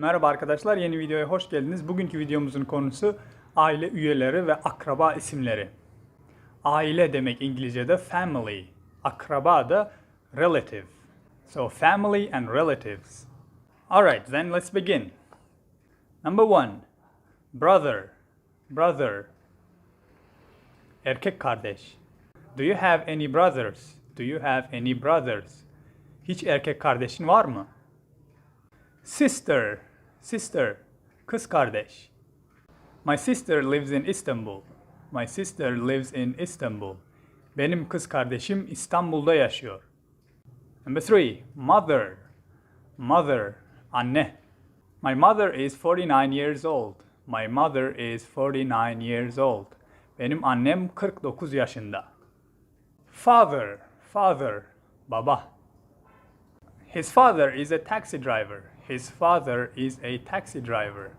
Merhaba arkadaşlar, yeni videoya hoş geldiniz. Bugünkü videomuzun konusu aile üyeleri ve akraba isimleri. Aile demek İngilizce'de family, akraba da relative. So family and relatives. Alright, then let's begin. Number one, brother, brother. Erkek kardeş. Do you have any brothers? Do you have any brothers? Hiç erkek kardeşin var mı? Sister, sister, kız kardeş. My sister lives in Istanbul. My sister lives in Istanbul. Benim kız kardeşim İstanbul'da yaşıyor. Number three, mother, mother, anne. My mother is 49 years old. My mother is 49 years old. Benim annem 49 yaşında. Father, father, baba. His father is a taxi driver. His father is a taxi driver.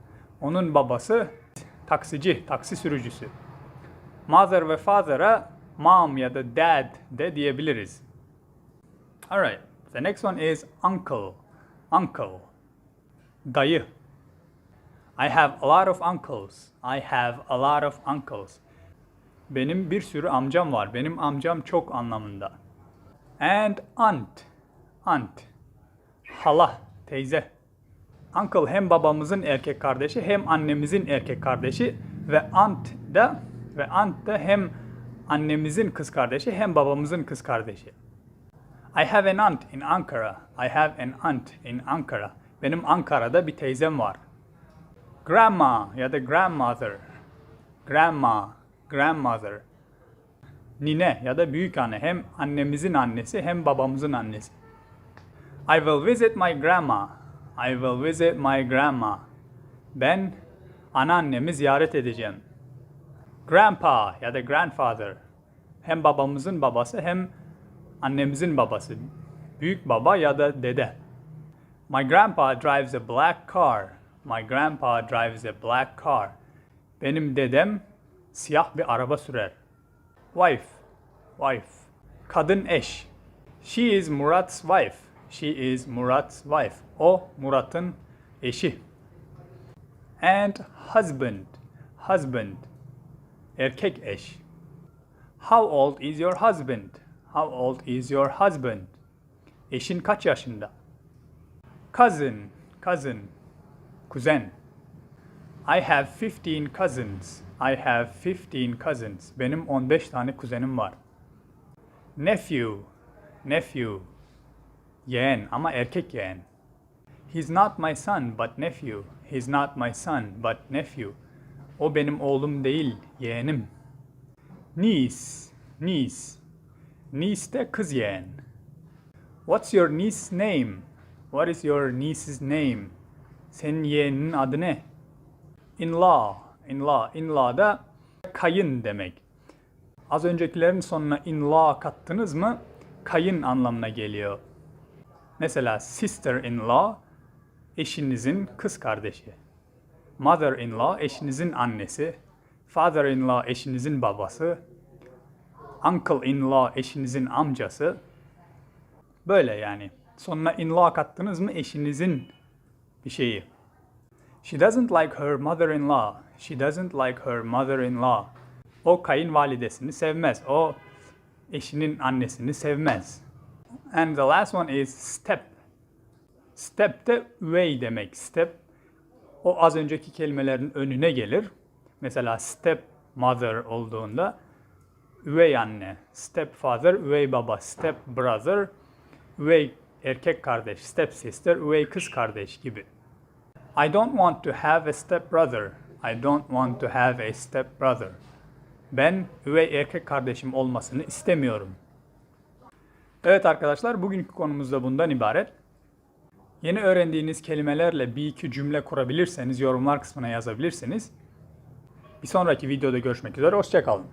Onun babası taksici, taksi sürücüsü. Mother ve father'a mom ya da dad de diyebiliriz. Alright, the next one is uncle. Uncle. Dayı. I have a lot of uncles. I have a lot of uncles. Benim bir sürü amcam var. Benim amcam çok anlamında. And aunt. Aunt. Hala, teyze. Uncle hem babamızın erkek kardeşi hem annemizin erkek kardeşi ve aunt da ve aunt da hem annemizin kız kardeşi hem babamızın kız kardeşi. I have an aunt in Ankara. I have an aunt in Ankara. Benim Ankara'da bir teyzem var. Grandma ya da grandmother. Grandma, grandmother. Nine ya da büyük anne hem annemizin annesi hem babamızın annesi. I will visit my grandma. I will visit my grandma. Ben anneannemi ziyaret edeceğim. Grandpa ya da grandfather. Hem babamızın babası hem annemizin babası. Büyük baba ya da dede. My grandpa drives a black car. My grandpa drives a black car. Benim dedem siyah bir araba sürer. Wife. Wife. Kadın eş. She is Murat's wife. She is Murat's wife. O Murat'ın eşi. And husband. Husband. Erkek eş. How old is your husband? How old is your husband? Eşin kaç yaşında? Cousin. Cousin. Kuzen. I have 15 cousins. I have 15 cousins. Benim 15 tane kuzenim var. Nephew. Nephew. Yeğen ama erkek yeğen. He's not my son but nephew. He's not my son but nephew. O benim oğlum değil, yeğenim. Niece. Niece. Niece de kız yeğen. What's your niece's name? What is your niece's name? Senin yeğeninin adı ne? In-law. In-law. In-law da kayın demek. Az öncekilerin sonuna in-law kattınız mı kayın anlamına geliyor. Mesela sister-in-law eşinizin kız kardeşi. Mother-in-law eşinizin annesi. Father-in-law eşinizin babası. Uncle-in-law eşinizin amcası. Böyle yani. Sonuna in-law kattınız mı eşinizin bir şeyi. She doesn't like her mother-in-law. She doesn't like her mother-in-law. O kayınvalidesini sevmez. O eşinin annesini sevmez. And the last one is step. Step de üvey demek. Step o az önceki kelimelerin önüne gelir. Mesela step mother olduğunda üvey anne, step father, üvey baba, step brother, üvey erkek kardeş, step sister, üvey kız kardeş gibi. I don't want to have a step brother. I don't want to have a step brother. Ben üvey erkek kardeşim olmasını istemiyorum. Evet arkadaşlar bugünkü konumuz da bundan ibaret. Yeni öğrendiğiniz kelimelerle bir iki cümle kurabilirseniz yorumlar kısmına yazabilirsiniz. Bir sonraki videoda görüşmek üzere, hoşçakalın.